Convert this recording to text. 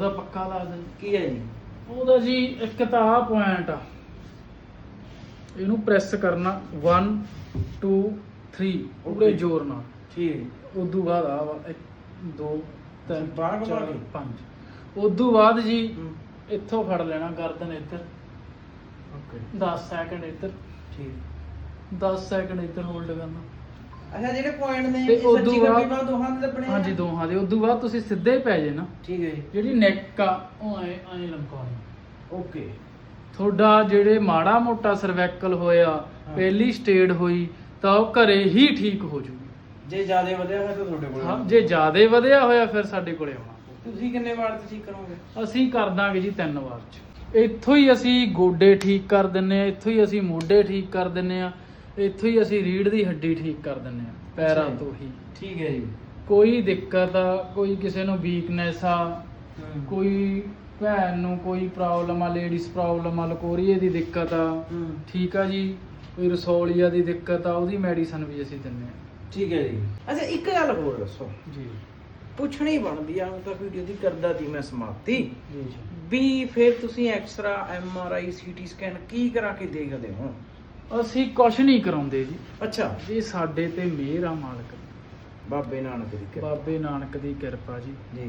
ਉਹਦਾ ਪੱਕਾ ਲਾ ਦੇ ਕੀ ਹੈ ਜੀ? ਉਹਦਾ ਜੀ ਇੱਕ ਤਾਂ ਆ ਪੁਆਇੰਟ ਆ। ਇਹਨੂੰ ਪ੍ਰੈਸ ਕਰਨਾ। 1 2 3 ਪੂਰੇ. ਜ਼ੋਰ ਨਾਲ। ਠੀਕ ਹੈ। ਉਦੋਂ ਬਾਅਦ ਆ ਵਾ 1 2 3 ਬਾਹਰ ਘੁਮਾ 4 ਕੇ? 5 ਉਦੋਂ ਬਾਅਦ ਜੀ ਇੱਥੋਂ ਫੜ ਲੈਣਾ ਗਰਦਨ ਇੱਧਰ। ਓਕੇ 10 ਸੈਕਿੰਡ ਇੱਧਰ। ਠੀਕ। 10 ਸੈਕਿੰਡ ਇੱਧਰ ਹੋਲਡ ਕਰਨਾ। ਅੱਛਾ ਜਿਹੜੇ ਪੁਆਇੰਟ ਨੇ ਤੇ ਇਹ ਉਦੋਂ ਸੱਚੀ ਗੱਡੀ ਬਾਅਦ- ਬਾਅਦ ਦੋਹਾਂ ਦੇ ਲੱਭਣੇ ਆ? ਹਾਂਜੀ ਦੋਹਾਂ ਦੇ। ਉਦੋਂ ਬਾਅਦ ਤੁਸੀਂ ਸਿੱਧੇ ਹੀ ਪੈ ਜੇ ਨਾ। ਠੀਕ ਹੈ ਜੀ। ਜਿਹੜੀ ਨੈਕ ਆ ਉਹ ਐ ਐ ਲੰਕਾਉਣੀ ਓਕੇ। ਤੁਹਾਡਾ ਜਿਹੜੇ ਮਾੜਾ ਮੋਟਾ ਸਰਵੈਕਲ ਹੋਇਆ ਹਾਂ। ਪਹਿਲੀ ਸਟੇਡ ਹੋਈ ਤਾਂ ਉਹ ਘਰੇ ਹੀ ਠੀਕ ਹੋ ਜੂਗੀ। ਜੇ ਜ਼ਿਆਦਾ ਵਧਿਆ ਹੋਇਆ ਤਾਂ ਤੁਹਾਡੇ ਕੋਲ ਹਾਂ ਜੇ ਜ਼ਿਆਦਾ ਵਧਿਆ ਹੋਇਆ ਫਿਰ ਸਾਡੇ ਕੋਲੇ ਆਉਣਾ। ਤੁਸੀਂ ਕਿੰਨੇ ਵਾਰ ਤੇ ਠੀਕ ਕਰੋਗੇ? ਅਸੀਂ ਕਰ ਦਾਂਗੇ ਜੀ ਤਿੰਨ ਵਾਰ ਚ। ਇੱਥੋਂ ਹੀ ਅਸੀਂ ਗੋਡੇ ਠੀਕ ਕਰ ਦਿੰਨੇ ਆ ਇੱਥੋਂ ਹੀ ਅਸੀਂ ਮੋਢੇ ਠੀਕ ਕਰ ਦਿੰਨੇ ਆ। ਇੱਥੋਂ ਹੀ ਅਸੀਂ ਰੀੜ ਦੀ ਹੱਡੀ ਠੀਕ ਕਰ ਦਿੰਨੇ ਆ ਪੈਰਾਂ ਅੱਛਾ ਜੀ। ਤੋਂ ਹੀ। ਠੀਕ ਹੈ ਜੀ। ਕੋਈ ਦਿੱਕਤ ਆ ਕੋਈ ਕਿਸੇ ਨੂੰ ਵੀਕਨੈਸ ਆ ਹੂੰ। ਕੋਈ ਭੈਣ ਨੂੰ ਕੋਈ ਪ੍ਰੋਬਲਮ ਆ ਲੇਡੀਜ਼ ਪ੍ਰੋਬਲਮ ਆ ਲਕੋਰੀਏ ਦੀ ਦਿੱਕਤ ਆ ਹੂੰ। ਠੀਕ ਆ ਜੀ ਕੋਈ ਰਸੌਲੀਆ ਦੀ ਦਿੱਕਤ ਆ ਉਹਦੀ ਮੈਡੀਸਨ ਵੀ ਅਸੀਂ ਦਿੰਨੇ ਆ ਠੀਕ ਹੈ ਜੀ। ਅੱਛਾ ਇੱਕ ਗੱਲ ਹੋਰ ਦੱਸੋ। ਜੀ। ਪੁੱਛਣੀ ਬਣਦੀ ਆ ਹੁਣ ਤਾਂ ਵੀਡੀਓ ਦੀ ਕਰਦਾ ਸੀ ਮੈਂ ਸਮਾਪਤੀ। ਜੀ ਵੀ ਫਿਰ ਤੁਸੀਂ x ray M R I CT scan ਕੀ ਕਰਾ ਕੇ ਦੇਖਦੇ ਹੋ? ਅਸੀਂ ਕੁਛ ਨਹੀਂ ਕਰਾਉਂਦੇ ਜੀ। ਅੱਛਾ। ਜੀ ਸਾਡੇ ਤੇ ਮਿਹਰ ਆ ਮਾਲਕ। ਦੀ। ਬਾਬੇ ਨਾਨਕ ਦੀ ਕਿਰਪਾ। ਬਾਬੇ ਨਾਨਕ ਦੀ ਕਿਰਪਾ ਜੀ। ਜੀ।